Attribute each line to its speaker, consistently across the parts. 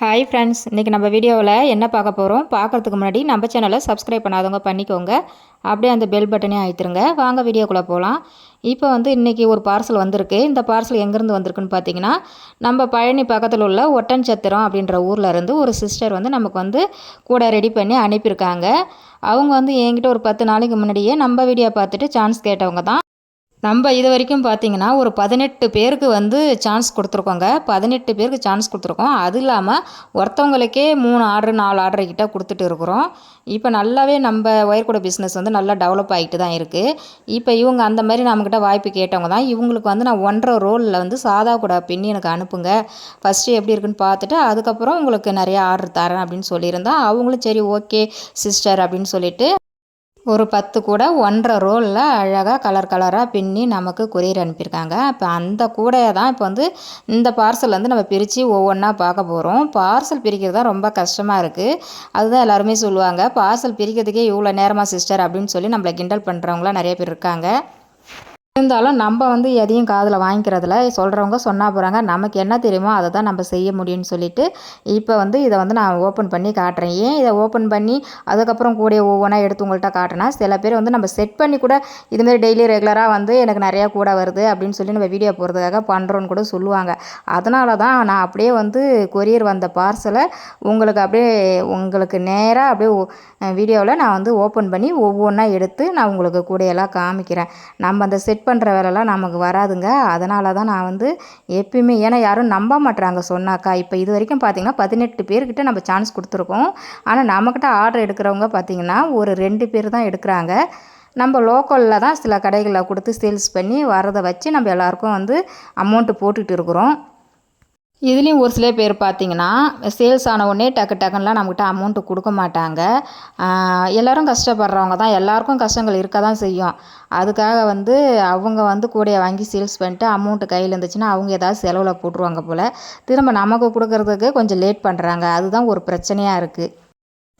Speaker 1: Hi friends இன்றைக்கி நம்ம வீடியோவில் என்ன பார்க்க போகிறோம்? பார்க்குறதுக்கு முன்னாடி நம்ம சேனலை சப்ஸ்கிரைப் பண்ணாதவங்க பண்ணிக்கோங்க. அப்படியே அந்த பெல் பட்டனே அழுத்திருங்க. வாங்க வீடியோக்குள்ளே போகலாம். இப்போ வந்து இன்றைக்கி ஒரு பார்சல் வந்திருக்கு. இந்த பார்சல் எங்கேருந்து வந்திருக்குன்னு பார்த்தீங்கன்னா நம்ம பழனி பக்கத்தில் உள்ள ஒட்டன்சத்திரம் அப்படின்ற ஊரில் இருந்து ஒரு சிஸ்டர் வந்து நமக்கு வந்து கூட ரெடி பண்ணி அனுப்பியிருக்காங்க. அவங்க வந்து என்கிட்ட ஒரு பத்து நாளைக்கு முன்னாடியே நம்ம வீடியோ பார்த்துட்டு சான்ஸ் கேட்டவங்க தான். நம்ம இது வரைக்கும் பார்த்தீங்கன்னா ஒரு பதினெட்டு பேருக்கு வந்து சான்ஸ் கொடுத்துருக்கோங்க. பதினெட்டு பேருக்கு சான்ஸ் கொடுத்துருக்கோம். அது இல்லாமல் ஒருத்தவங்களுக்கே மூணு ஆர்டர் நாலு ஆர்டர் கிட்ட கொடுத்துட்டு இருக்கிறோம். இப்போ நல்லாவே நம்ம ஒயர்கூட பிஸ்னஸ் வந்து நல்லா டெவலப் ஆகிட்டு தான் இருக்குது இப்போ இவங்க அந்த மாதிரி நம்மக்கிட்ட வாய்ப்பு கேட்டவங்க தான். இவங்களுக்கு வந்து நான் ஒன்றரை ரோலில் வந்து சாதா கூட பின்னி எனக்கு அனுப்புங்க. ஃபஸ்ட்டு எப்படி இருக்குன்னு பார்த்துட்டு அதுக்கப்புறம் உங்களுக்கு நிறைய ஆர்டர் தரேன் அப்படின்னு சொல்லியிருந்தா அவங்களும் சரி ஓகே சிஸ்டர் அப்படின்னு சொல்லிட்டு ஒரு பத்து கூட ஒன்றரை ரோலில் அழகாக கலர் கலராக பின்னி நமக்கு கொரியர் அனுப்பியிருக்காங்க. இப்போ அந்த கூடையை தான் இப்போ வந்து இந்த பார்சல் வந்து நம்ம பிரித்து ஒவ்வொன்றா பார்க்க போகிறோம் பார்சல் பிரிக்கிறது தான் ரொம்ப கஷ்டமாக இருக்குது அதுதான் எல்லாருமே சொல்லுவாங்க. பார்சல் பிரிக்கிறதுக்கே இவ்வளோ நேரமாக சிஸ்டர் அப்படின்னு சொல்லி நம்மளை கிண்டல் பண்ணுறவங்களாம் நிறைய பேர் இருக்காங்க. இருந்தாலும் நம்ம வந்து எதையும் காதில் வாங்கிக்கிறதில்ல. சொல்கிறவங்க சொன்னால் போகிறாங்க நமக்கு என்ன தெரியுமோ அதை தான் நம்ம செய்ய முடியும்னு சொல்லிட்டு இப்போ வந்து இதை வந்து நான் ஓப்பன் பண்ணி காட்டுறேன். ஏன் இதை ஓப்பன் பண்ணி அதுக்கப்புறம் கூட ஒவ்வொன்றா எடுத்து உங்கள்கிட்ட காட்டினா சில பேர் வந்து நம்ம செட் பண்ணி கூட இதுமாரி டெய்லி ரெகுலராக வந்து எனக்கு நிறையா கூட வருது அப்படின்னு சொல்லி நம்ம வீடியோ போகிறதுக்காக பண்ணுறோன்னு கூட சொல்லுவாங்க. அதனால தான் நான் அப்படியே வந்து கொரியர் வந்த பார்சலை உங்களுக்கு அப்படியே உங்களுக்கு நேராக அப்படியே வீடியோவில் நான் வந்து ஓப்பன் பண்ணி ஒவ்வொன்றா எடுத்து நான் உங்களுக்கு கூடையெல்லாம் காமிக்கிறேன். நம்ம அந்த செட் பண்ணுற வேலைலாம் நமக்கு வராதுங்க. அதனால தான் நான் வந்து எப்பயுமே ஏன்னா யாரும் நம்ப மாட்டுறாங்க சொன்னாக்கா. இப்போ இது வரைக்கும் பார்த்திங்கன்னா பதினெட்டு பேர்கிட்ட நம்ம சான்ஸ் கொடுத்துருக்கோம். ஆனால் நம்மக்கிட்ட ஆர்டர் எடுக்கிறவங்க பார்த்திங்கன்னா ஒரு ரெண்டு பேர் தான் எடுக்கிறாங்க. நம்ம லோக்கலில் தான் சில கடைகளில் கொடுத்து சேல்ஸ் பண்ணி வரதை வச்சு நம்ம எல்லாருக்கும் வந்து அமௌண்ட்டு போட்டுக்கிட்டு இருக்கிறோம். இதுலேயும் ஒரு சில பேர் பார்த்திங்கன்னா சேல்ஸ் ஆன உடனே டக்கு டக்குன்னெலாம் நம்மக்கிட்ட அமௌண்ட்டு கொடுக்க மாட்டாங்க. எல்லோரும் கஷ்டப்படுறவங்க தான். எல்லாருக்கும் கஷ்டங்கள் இருக்க தான் செய்யும். அதுக்காக வந்து அவங்க வந்து கூடைய வாங்கி சேல்ஸ் பண்ணிட்டு அமௌண்ட்டு கையில் இருந்துச்சுன்னா அவங்க ஏதாவது செலவில் போட்டுருவாங்க போல். திரும்ப நமக்கு கொடுக்குறதுக்கு கொஞ்சம் லேட் பண்ணுறாங்க அதுதான் ஒரு பிரச்சனையாக இருக்குது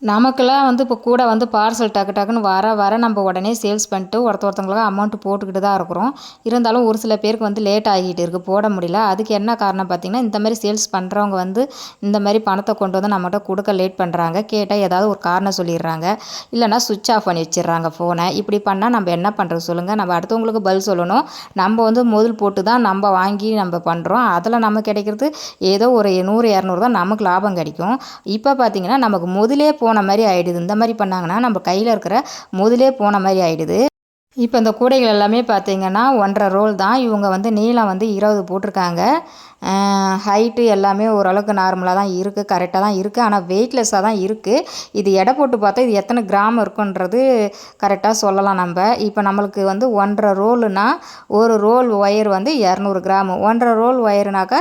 Speaker 1: நமக்கெல்லாம் வந்து இப்போ கூட வந்து பார்சல் டக்கு டக்குன்னு வர வர நம்ம உடனே சேல்ஸ் பண்ணிட்டு ஒருத்த ஒருத்தவங்களுக்கு அமௌண்ட்டு போட்டுக்கிட்டு தான் இருக்கிறோம். இருந்தாலும் ஒரு சில பேருக்கு வந்து லேட் ஆகிட்டு இருக்குது போட முடியல. அதுக்கு என்ன காரணம் பார்த்திங்கன்னா இந்த மாதிரி சேல்ஸ் பண்ணுறவங்க வந்து இந்த மாதிரி பணத்தை கொண்டு வந்து நம்மகிட்ட கொடுக்க லேட் பண்ணுறாங்க கேட்டால் ஏதாவது ஒரு காரணம் சொல்லிடுறாங்க. இல்லைனா சுவிட்ச் ஆஃப் பண்ணி வச்சிடுறாங்க ஃபோனை இப்படி பண்ணால் நம்ம என்ன பண்ணுறது சொல்லுங்கள் நம்ம அடுத்தவங்களுக்கு பதில் சொல்லணும். நம்ம வந்து முதல் போட்டு தான் நம்ம வாங்கி நம்ம பண்ணுறோம் அதில் நம்ம கிடைக்கிறது ஏதோ ஒரு நூறு இரநூறு தான் நமக்கு லாபம் கிடைக்கும். இப்போ பார்த்திங்கன்னா நமக்கு முதலே போன மாதிரி ஆகிடுது இந்த மாதிரி பண்ணாங்கன்னா நம்ம கையில் இருக்கிற முதலே போன மாதிரி ஆகிடுது இப்போ இந்த கூடைகள் எல்லாமே பார்த்திங்கன்னா ஒன்றரை ரோல் தான். இவங்க வந்து நீளம் வந்து இருபது போட்டிருக்காங்க. ஹைட்டு எல்லாமே ஓரளவுக்கு நார்மலாக தான் இருக்குது கரெக்டாக தான் இருக்குது ஆனால் வெயிட்லெஸ்ஸாக தான் இருக்குது இது எடை போட்டு பார்த்தா இது எத்தனை கிராம் இருக்குன்றது கரெக்டாக சொல்லலாம் நம்ம. இப்போ நம்மளுக்கு வந்து ஒன்றரை ரோலுனா ஒரு ரோல் ஒயர் வந்து இரநூறு கிராம் ஒன்றரை ரோல் ஒயருனாக்கா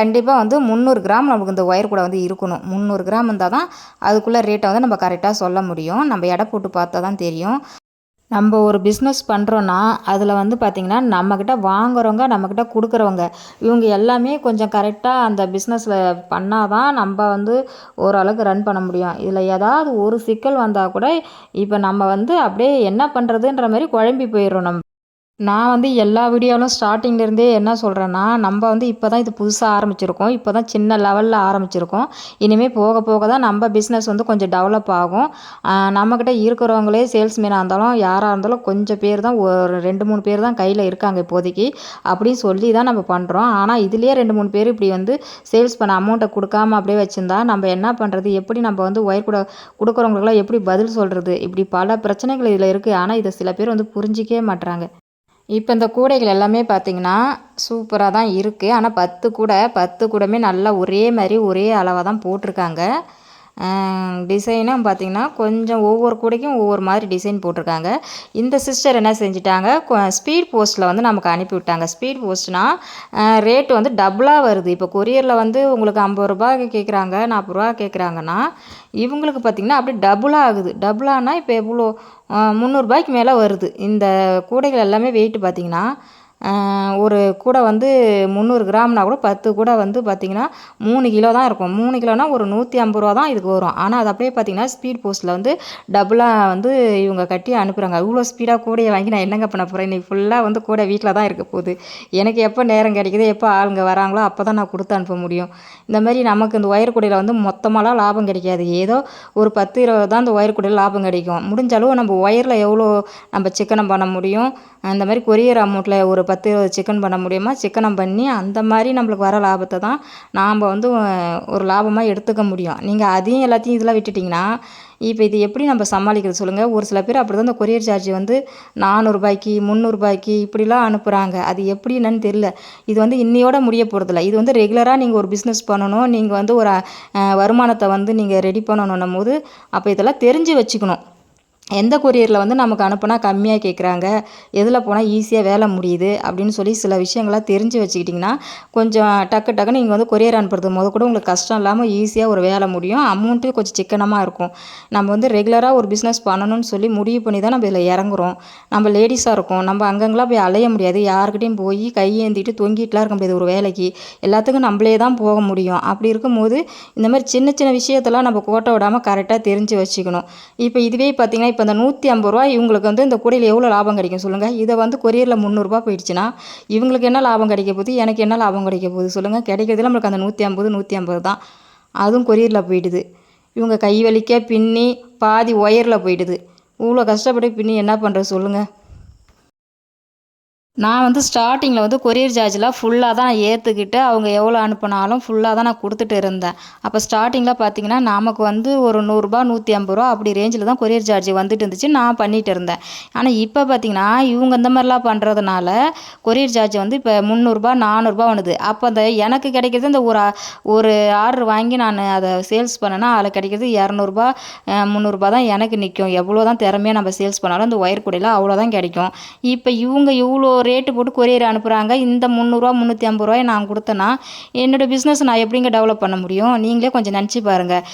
Speaker 1: கண்டிப்பாக வந்து முந்நூறு கிராம் நமக்கு இந்த ஒயர் கூட வந்து இருக்கணும். முந்நூறு கிராம் இருந்தால் தான் அதுக்குள்ளே ரேட்டை வந்து நம்ம கரெக்டாக சொல்ல முடியும். நம்ம எடை போட்டு பார்த்தா தான் தெரியும். நம்ம ஒரு பிஸ்னஸ் பண்ணுறோன்னா அதில் வந்து பார்த்திங்கன்னா நம்மக்கிட்ட வாங்குறவங்க நம்மக்கிட்ட கொடுக்குறவங்க இவங்க எல்லாமே கொஞ்சம் கரெக்டாக அந்த பிஸ்னஸில் பண்ணால் தான் நம்ம வந்து ஓரளவுக்கு ரன் பண்ண முடியும். இதில் ஏதாவது ஒரு சிக்கல் வந்தால் கூட இப்போ நம்ம வந்து அப்படியே என்ன பண்ணுறதுன்ற மாதிரி குழம்பி போயிடுறோம் நம்ம. நான் வந்து எல்லா வீடியோவிலும் ஸ்டார்டிங்லேருந்தே என்ன சொல்கிறேன்னா நம்ம வந்து இப்போ தான் இது புதுசாக ஆரம்பிச்சிருக்கோம். இப்போ தான் சின்ன லெவலில் ஆரம்பிச்சிருக்கோம். இனிமேல் போக போக தான் நம்ம பிஸ்னஸ் வந்து கொஞ்சம் டெவலப் ஆகும். நம்மக்கிட்ட இருக்கிறவங்களே சேல்ஸ்மேனாக இருந்தாலும் யாராக இருந்தாலும் கொஞ்சம் பேர் தான் ஒரு ரெண்டு மூணு பேர் தான் கையில் இருக்காங்க இப்போதைக்கு. அப்படின்னு சொல்லி தான் நம்ம பண்ணுறோம் ஆனால் இதுலேயே ரெண்டு மூணு பேர் இப்படி வந்து சேல்ஸ் பண்ண அமௌண்ட்டை கொடுக்காம அப்படியே வச்சுருந்தா நம்ம என்ன பண்ணுறது எப்படி நம்ம வந்து ஒயர் கூட கொடுக்குறவங்களுக்குலாம் எப்படி பதில் சொல்கிறது இப்படி பல பிரச்சனைகள் இதில் இருக்குது ஆனால் இதை சில பேர் வந்து புரிஞ்சிக்கவே மாட்டுறாங்க இப்போ இந்த கூடைகள் எல்லாமே பார்த்திங்கன்னா சூப்பராக தான் இருக்குது. ஆனால் பத்து கூடை பத்து கூடமே நல்லா ஒரே மாதிரி ஒரே அளவாக தான் போட்டிருக்காங்க. டிசைனும் பார்த்திங்கன்னா கொஞ்சம் ஒவ்வொரு கூடைக்கும் ஒவ்வொரு மாதிரி டிசைன் போட்டிருக்காங்க. இந்த சிஸ்டர் என்ன செஞ்சிட்டாங்க? ஸ்பீட் போஸ்ட்டில் வந்து நமக்கு அனுப்பி விட்டாங்க. ஸ்பீட் போஸ்ட்னால் ரேட் வந்து டபுளாக வருது. இப்போ கொரியரில் வந்து உங்களுக்கு ஐம்பது ரூபா கேட்குறாங்க நாற்பது ரூபா கேட்குறாங்கன்னா இவங்களுக்கு பார்த்திங்கன்னா அப்படியே டபுளாக ஆகுது. டபுளானால் இப்போ எவ்வளோ முந்நூறுபாய்க்கு மேலே வருது. இந்த கூடைகள் எல்லாமே வெயிட்டு பார்த்திங்கன்னா ஒரு கூடை வந்து முந்நூறு கிராம்னா கூட பத்து கூடை வந்து பார்த்திங்கன்னா மூணு கிலோ தான் இருக்கும். மூணு கிலோனா ஒரு நூற்றி ஐம்பது ரூபா தான் இதுக்கு வரும். ஆனால் அது அப்படியே பார்த்திங்கன்னா ஸ்பீட் போஸ்ட்டில் வந்து டபுளாக வந்து இவங்க கட்டி அனுப்புகிறாங்க இவ்வளோ ஸ்பீடாக கூடையை வாங்கி நான் என்னங்க பண்ண போகிறேன் இன்றைக்கி ஃபுல்லாக வந்து கூடை வீட்டில் தான் இருக்க போகுது. எனக்கு எப்போ நேரம் கிடைக்குது? எப்போ ஆளுங்க வராங்களோ அப்போ தான் நான் கொடுத்து அனுப்ப முடியும். இந்த மாதிரி நமக்கு இந்த ஒயர் கூடையில் வந்து மொத்தமாலாம் லாபம் கிடைக்காது. ஏதோ ஒரு பத்து இருபது தான் இந்த ஒயர் கூடையில் லாபம் கிடைக்கும். முடிஞ்ச அளவு நம்ம ஒயரில் எவ்வளோ நம்ம சிக்கனம் பண்ண முடியும்? அந்த மாதிரி கொரியர் அமௌண்ட்டில் ஒரு பத்து இருபது சிக்கன் பண்ண முடியுமா? சிக்கனம் பண்ணி அந்த மாதிரி நம்மளுக்கு வர லாபத்தை தான் நாம் வந்து ஒரு லாபமாக எடுத்துக்க முடியும். நீங்கள் அதையும் எல்லாத்தையும் இதெல்லாம் விட்டுட்டிங்கன்னா இப்போ இது எப்படி நம்ம சமாளிக்கிறது சொல்லுங்கள் ஒரு சில பேர் அப்படி தான் இந்த கொரியர் சார்ஜ் வந்து நானூறுபாய்க்கு முந்நூறுபாய்க்கு இப்படிலாம் அனுப்புகிறாங்க அது எப்படி என்னன்னு தெரியல. இது வந்து இன்னையோட முடிய போகிறதில்ல இது வந்து ரெகுலராக நீங்கள் ஒரு பிஸ்னஸ் பண்ணணும். நீங்கள் வந்து ஒரு வருமானத்தை வந்து நீங்கள் ரெடி பண்ணணும் போது அப்போ இதெல்லாம் தெரிஞ்சு வச்சுக்கணும். எந்த கொரியரில் வந்து நமக்கு அனுப்புனா கம்மியாக கேட்குறாங்க எதில் போனால் ஈஸியாக வேலை முடியுது? அப்படின்னு சொல்லி சில விஷயங்களாக தெரிஞ்சு வச்சுக்கிட்டிங்கன்னா கொஞ்சம் டக்கு டக்குன்னு நீங்கள் வந்து கொரியர் அனுப்புறது முத கூட உங்களுக்கு கஷ்டம் இல்லாமல் ஈஸியாக ஒரு வேலை முடியும். அமௌண்ட்டும் கொஞ்சம் சிக்கனமாக இருக்கும். நம்ம வந்து ரெகுலராக ஒரு பிஸ்னஸ் பண்ணணும்னு சொல்லி முடிவு பண்ணி தான் நம்ம இதில் இறங்குறோம். நம்ம லேடிஸாக இருக்கோம். நம்ம அங்கங்கெல்லாம் போய் அலைய முடியாது. யாருக்கிட்டையும் போய் கையேந்திட்டு தொங்கிட்டுலாம் இருக்க முடியாது ஒரு வேலைக்கு. எல்லாத்துக்கும் நம்மளே தான் போக முடியும். அப்படி இருக்கும்போது இந்த மாதிரி சின்ன சின்ன விஷயத்தெல்லாம் நம்ம கோட்டை விடாமல் கரெக்டாக தெரிஞ்சு வச்சுக்கணும். இப்போ இதுவே பார்த்திங்கன்னா இப்போ இந்த நூற்றி ஐம்பது ரூபா இவங்களுக்கு வந்து இந்த கூடையில் எவ்வளோ லாபம் கிடைக்கும் சொல்லுங்கள் இதை வந்து கொரியரில் முந்நூறுரூபா போயிடுச்சுன்னா இவங்களுக்கு என்ன லாபம் கிடைக்க போகுது? எனக்கு என்ன லாபம் கிடைக்க போகுது சொல்லுங்கள் கிடைக்கிறதுல நம்மளுக்கு அந்த நூற்றி ஐம்பது நூற்றி ஐம்பது தான். அதுவும் கொரியரில் போயிடுது. இவங்க கை வலிக்க பின்னி பாதி ஒயரில் போயிடுது. இவ்வளோ கஷ்டப்பட்டு பின்னி என்ன பண்ணுறது சொல்லுங்கள் நான் வந்து ஸ்டார்டிங்கில் வந்து கொரியர் சார்ஜ்லாம் ஃபுல்லாக தான் ஏற்றுக்கிட்டு அவங்க எவ்வளோ அனுப்புனாலும் ஃபுல்லாக தான் நான் கொடுத்துட்டு இருந்தேன். அப்போ ஸ்டார்டிங்கில் பார்த்தீங்கன்னா நமக்கு வந்து ஒரு நூறுரூபா நூற்றி ஐம்பது ரூபா அப்படி ரேஞ்சில் தான் கொரியர் சார்ஜ் வந்துட்டு இருந்துச்சு நான் பண்ணிட்டு இருந்தேன். ஆனால் இப்போ பார்த்தீங்கன்னா இவங்க இந்த மாதிரிலாம் பண்ணுறதுனால கொரியர் சார்ஜ் வந்து இப்போ முந்நூறுரூபா நானூறுரூபா வந்தது அப்போ அந்த எனக்கு கிடைக்கிறது இந்த ஒரு ஒரு ஆர்டர் வாங்கி நான் அதை சேல்ஸ் பண்ணேன்னா அதில் கிடைக்கிறது இரநூறுபா முந்நூறுரூபா தான் எனக்கு நிற்கும் எவ்வளோ தான் திறமையாக நம்ம சேல்ஸ் பண்ணாலும் இந்த ஒயர் கூடையில் அவ்வளோதான் கிடைக்கும். இப்போ இவங்க இவ்வளோ ரேட்டு போட்டு கொரியர் அனுப்புகிறாங்க இந்த முந்நூறுரூவா முந்நூற்றி ஐம்பது ரூபாய் நான் கொடுத்தேன்னா என்னோடய பிஸ்னஸ் நான் எப்படிங்க டெவலப் பண்ண முடியும்? நீங்களே கொஞ்சம் நினச்சி பாருங்கள்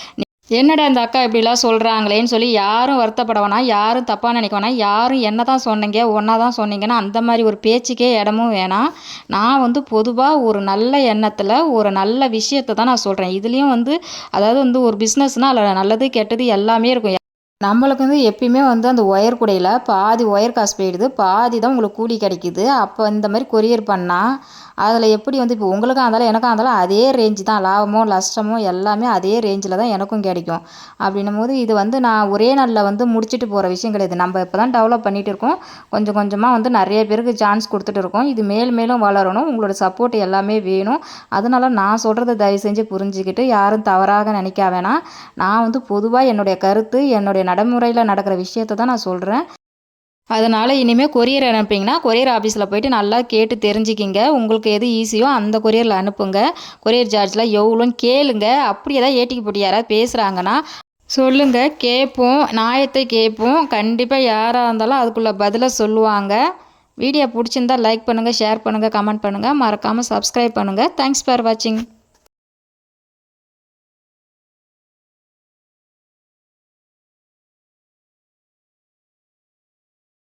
Speaker 1: என்னடா இந்த அக்கா இப்படிலாம் சொல்கிறாங்களேன்னு சொல்லி யாரும் வருத்தப்பட வேணாம் யாரும் தப்பாக நினைக்க வேணாம் யாரும் என்ன தான் சொன்னீங்க ஒன்றா தான் சொன்னீங்கன்னா அந்த மாதிரி ஒரு பேச்சுக்கே இடமும் வேணாம். நான் வந்து பொதுவாக ஒரு நல்ல எண்ணத்தில் ஒரு நல்ல விஷயத்தை தான் நான் சொல்கிறேன் இதுலேயும் வந்து அதாவது வந்து ஒரு பிஸ்னஸ்னால் அதில் நல்லது கெட்டது எல்லாமே இருக்கும். நம்மளுக்கு வந்து எப்பயுமே வந்து அந்த ஒயர் கூடையில் பாதி ஒயர் காசு போயிடுது பாதி தான் உங்களுக்கு கூலி கிடைக்குது. அப்போ இந்த மாதிரி கொரியர் பண்ணால் அதில் எப்படி வந்து இப்போ உங்களுக்கும் இருந்தாலும் எனக்கும் இருந்தாலும் அதே ரேஞ்சு தான். லாபமோ நஷ்டமோ எல்லாமே அதே ரேஞ்சில் தான் எனக்கும் கிடைக்கும். அப்படின்னும் போது இது வந்து நான் ஒரே நாளில் வந்து முடிச்சுட்டு போகிற விஷயம் கிடையாது. நம்ம இப்போ தான் டெவலப் பண்ணிகிட்டு இருக்கோம். கொஞ்சம் கொஞ்சமாக வந்து நிறைய பேருக்கு சான்ஸ் கொடுத்துட்டு இருக்கோம். இது மேல் மேலும் வளரணும். உங்களோட சப்போர்ட் எல்லாமே வேணும். அதனால நான் சொல்கிறத தயவு செஞ்சு புரிஞ்சுக்கிட்டு யாரும் தவறாக நினைக்க வேணாம். நான் வந்து பொதுவாக என்னுடைய கருத்து என்னுடைய நடைமுறையில் நடக்கிற விஷயத்தை தான் நான் சொல்கிறேன் அதனால் இனிமேல் கொரியர் அனுப்பிங்கன்னா கொரியர் ஆஃபீஸில் போயிட்டு நல்லா கேட்டு தெரிஞ்சுக்கிங்க. உங்களுக்கு எது ஈஸியோ அந்த கொரியரில் அனுப்புங்க. கொரியர் சார்ஜில் எவ்வளோன்னு கேளுங்க. அப்படி ஏதாவது ஏட்டிக்கு போட்டு யாராவது பேசுகிறாங்கன்னா சொல்லுங்க. கேட்போம். நியாயத்தை கேட்போம். கண்டிப்பாக யாராக இருந்தாலும் அதுக்குள்ளே பதிலாக சொல்லுவாங்க. வீடியோ பிடிச்சிருந்தா லைக் பண்ணுங்கள் ஷேர் பண்ணுங்கள் கமெண்ட் பண்ணுங்கள் மறக்காமல் சப்ஸ்கிரைப் பண்ணுங்கள் தேங்க்ஸ் ஃபார் வாட்சிங்